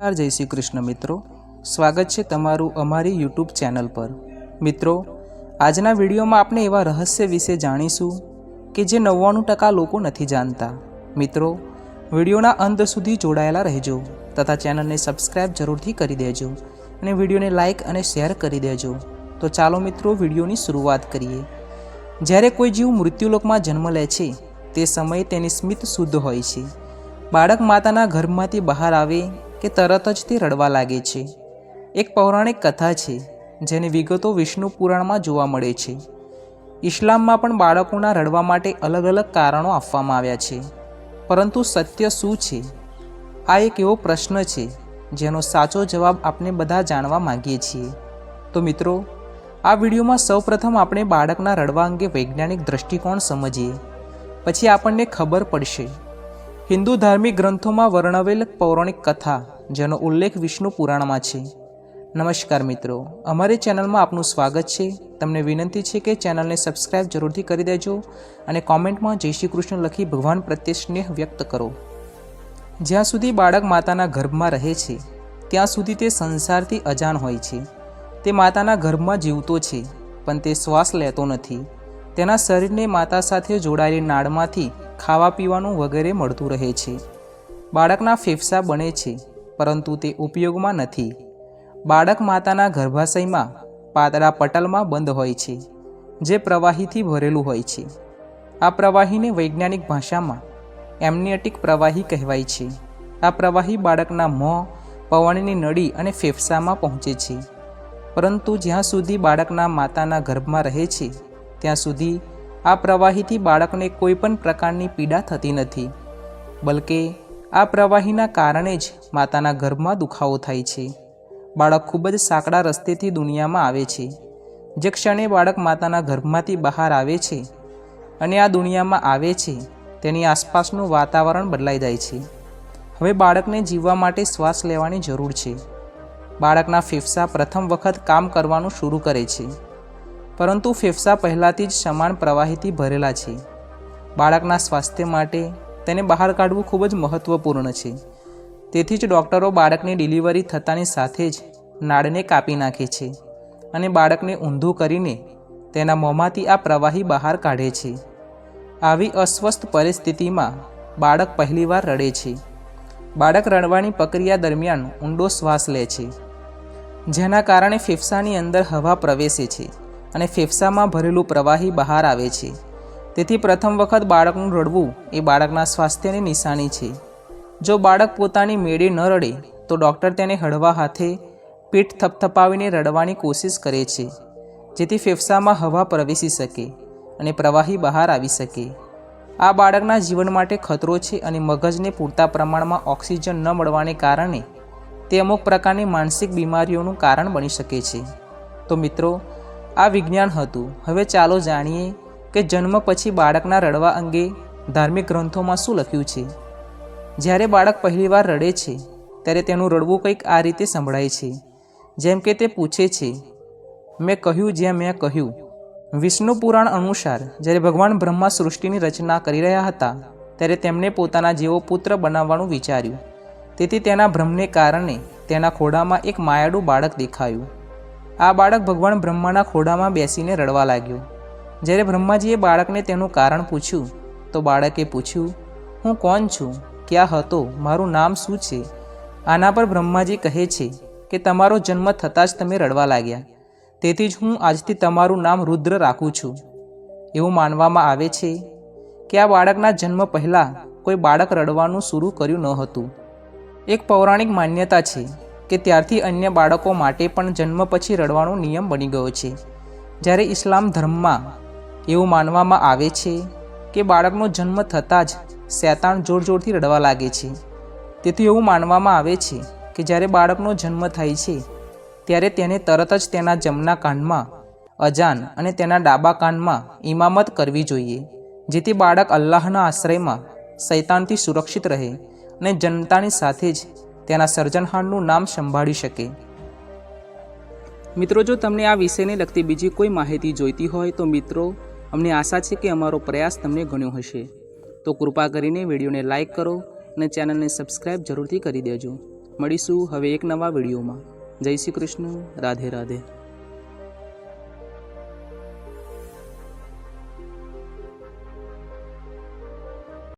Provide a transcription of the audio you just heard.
નમસ્કાર, જય શ્રી કૃષ્ણ મિત્રો. સ્વાગત છે તમારું અમારી યુટ્યુબ ચેનલ પર. મિત્રો, આજના વિડીયોમાં આપણે એવા રહસ્ય વિશે જાણીશું કે જે નવ્વાણું ટકા લોકો નથી જાણતા. મિત્રો, વિડીયોના અંત સુધી જોડાયેલા રહેજો તથા ચેનલને સબસ્ક્રાઈબ જરૂરથી કરી દેજો અને વિડીયોને લાઇક અને શેર કરી દેજો. તો ચાલો મિત્રો, વિડીયોની શરૂઆત કરીએ. જ્યારે કોઈ જીવ મૃત્યુલોકમાં જન્મ લે છે, તે સમયે તેની સ્મિત શુદ્ધ હોય છે. બાળક માતાના ઘરમાંથી બહાર આવે કે તરત જ તે રડવા લાગે છે. એક પૌરાણિક કથા છે, જેની વિગતો વિષ્ણુ પુરાણમાં જોવા મળે છે. ઇસ્લામમાં પણ બાળકોના રડવા માટે અલગ અલગ કારણો આપવામાં આવ્યા છે. પરંતુ સત્ય શું છે? આ એક એવો પ્રશ્ન છે, જેનો સાચો જવાબ આપણે બધા જાણવા માગીએ છીએ. તો મિત્રો, આ વિડીયોમાં સૌપ્રથમ આપણે બાળકના રડવા અંગે વૈજ્ઞાનિક દૃષ્ટિકોણ સમજીએ. પછી આપણને ખબર પડશે હિન્દુ ધાર્મિક ગ્રંથોમાં વર્ણવેલ પૌરાણિક કથા, જેનો ઉલ્લેખ વિષ્ણુ પુરાણમાં છે. નમસ્કાર મિત્રો, અમારી ચેનલમાં આપનું સ્વાગત છે. તમને વિનંતી છે કે ચેનલને સબસ્ક્રાઇબ જરૂરથી કરી દેજો અને કોમેન્ટમાં જય શ્રી કૃષ્ણ લખી ભગવાન પ્રત્યે સ્નેહ વ્યક્ત કરો. જ્યાં સુધી બાળક માતાના ગર્ભમાં રહે છે, ત્યાં સુધી તે સંસારથી અજાણ હોય છે. તે માતાના ગર્ભમાં જીવતો છે, પણ તે શ્વાસ લેતો નથી. તેના શરીરને માતા સાથે જોડાયેલી નાળમાંથી ખાવા પીવાનું વગેરે મળતું રહે છે. બાળકના ફેફસા બને છે, પરંતુ તે ઉપયોગમાં નથી. બાળક માતાના ગર્ભાશયમાં, પાતળા પટલમાં બંધ હોય છે, જે પ્રવાહીથી ભરેલું હોય છે. આ પ્રવાહીને વૈજ્ઞાનિક ભાષામાં એમનિયટિક પ્રવાહી કહેવાય છે. આ પ્રવાહી બાળકના મોં, પવનની નળી અને ફેફસામાં પહોંચે છે. પરંતુ જ્યાં સુધી બાળકના માતાના ગર્ભમાં રહે છે, ત્યાં સુધી આ પ્રવાહીથી બાળકને કોઈ પણ પ્રકારની પીડા થતી નથી, બલકે આ પ્રવાહીના કારણે જ માતાના ગર્ભમાં દુખાવો થાય છે. બાળક ખૂબ જ સાંકડા રસ્તેથી દુનિયામાં આવે છે. જે ક્ષણે બાળક માતાના ગર્ભમાંથી બહાર આવે છે અને આ દુનિયામાં આવે છે, તેની આસપાસનું વાતાવરણ બદલાઈ જાય છે. હવે બાળકને જીવવા માટે શ્વાસ લેવાની જરૂર છે. બાળકના ફેફસા પ્રથમ વખત કામ કરવાનું શરૂ કરે છે. પરંતુ ફેફસા પહેલાંથી જ સમાન પ્રવાહીથી ભરેલા છે. બાળકના સ્વાસ્થ્ય માટે તેને બહાર કાઢવું ખૂબ જ મહત્ત્વપૂર્ણ છે. તેથી જ ડૉક્ટરો બાળકની ડિલિવરી થતાની સાથે જ નાળને કાપી નાખે છે અને બાળકને ઊંધું કરીને તેના મોંમાંથી આ પ્રવાહી બહાર કાઢે છે. આવી અસ્વસ્થ પરિસ્થિતિમાં બાળક પહેલીવાર રડે છે. બાળક રડવાની પ્રક્રિયા દરમિયાન ઊંડો શ્વાસ લે છે, જેના કારણે ફેફસાની અંદર હવા પ્રવેશે છે. અને ફેફસામાં ભરેલું પ્રવાહી બહાર આવે છે. તેથી પ્રથમ વખત બાળકનું રડવું એ બાળકના સ્વાસ્થ્યની નિશાની છે. જો બાળક પોતાની મેળે ન રડે, તો ડૉક્ટર તેને હળવા હાથે પીઠ થપથપાવીને રડવાની કોશિશ કરે છે, જેથી ફેફસામાં હવા પ્રવેશી શકે અને પ્રવાહી બહાર આવી શકે. આ બાળકના જીવન માટે ખતરો છે અને મગજને પૂરતા પ્રમાણમાં ઓક્સિજન ન મળવાને કારણે તે અમુક પ્રકારની માનસિક બીમારીઓનું કારણ બની શકે છે. તો મિત્રો આ વિજ્ઞાન હતું. હવે ચાલો જાણીએ કે જન્મ પછી બાળકના રડવા અંગે ધાર્મિક ગ્રંથોમાં શું લખ્યું છે. જ્યારે બાળક પહેલીવાર રડે છે, ત્યારે તેનું રડવું કંઈક આ રીતે સંભળાય છે. જેમ કે તે પૂછે છે, મેં કહ્યું જ્યાં મેં કહ્યું. વિષ્ણુ પુરાણ અનુસાર, જ્યારે ભગવાન બ્રહ્મા સૃષ્ટિની રચના કરી રહ્યા હતા, ત્યારે તેમણે પોતાના જેવો પુત્ર બનાવવાનું વિચાર્યું. તેથી તેના ભ્રમને કારણે તેના ખોડામાં એક માયાડું બાળક દેખાયું. આ બાળક ભગવાન બ્રહ્માના ખોડામાં બેસીને રડવા લાગ્યો. જ્યારે બ્રહ્માજીએ બાળકને તેનું કારણ પૂછ્યું, તો બાળકે પૂછ્યું, હું કોણ છું? ક્યાં હતો? મારું નામ શું છે? આના પર બ્રહ્માજી કહે છે કે, તમારો જન્મ થતાં જ તમે રડવા લાગ્યા. તેથી જ હું આજથી તમારું નામ રુદ્ર રાખું છું. એવું માનવામાં આવે છે કે આ બાળકના જન્મ પહેલાં કોઈ બાળક રડવાનું શરૂ કર્યું ન હતું. એક પૌરાણિક માન્યતા છે કે ત્યારથી અન્ય બાળકો માટે પણ જન્મ પછી રડવાનો નિયમ બની ગયો છે. જ્યારે ઇસ્લામ ધર્મમાં એવું માનવામાં આવે છે કે બાળકનો જન્મ થતાં જ શૈતાન જોર જોરથી રડવા લાગે છે. તેથી એવું માનવામાં આવે છે કે જ્યારે બાળકનો જન્મ થાય છે, ત્યારે તેને તરત જ તેના જમના કાનમાં અજાન અને તેના ડાબા કાનમાં ઇમામત કરવી જોઈએ, જેથી બાળક અલ્લાહના આશ્રયમાં શૈતાનથી સુરક્ષિત રહે અને જનતાની સાથે જ તેના સર્જનહારનું નામ સંભાળી શકે. મિત્રો, જો તમને આ વિષયને લગતી બીજી કોઈ માહિતી જોઈતી હોય, તો મિત્રો, અમને આશા છે કે અમારો પ્રયાસ તમને ગણ્યો હશે. તો કૃપા કરીને વિડીયોને લાઇક કરો અને ચેનલને સબસ્ક્રાઈબ જરૂરથી કરી દેજો. મળીશું હવે એક નવા વિડીયોમાં. જય શ્રી કૃષ્ણ. રાધે રાધે.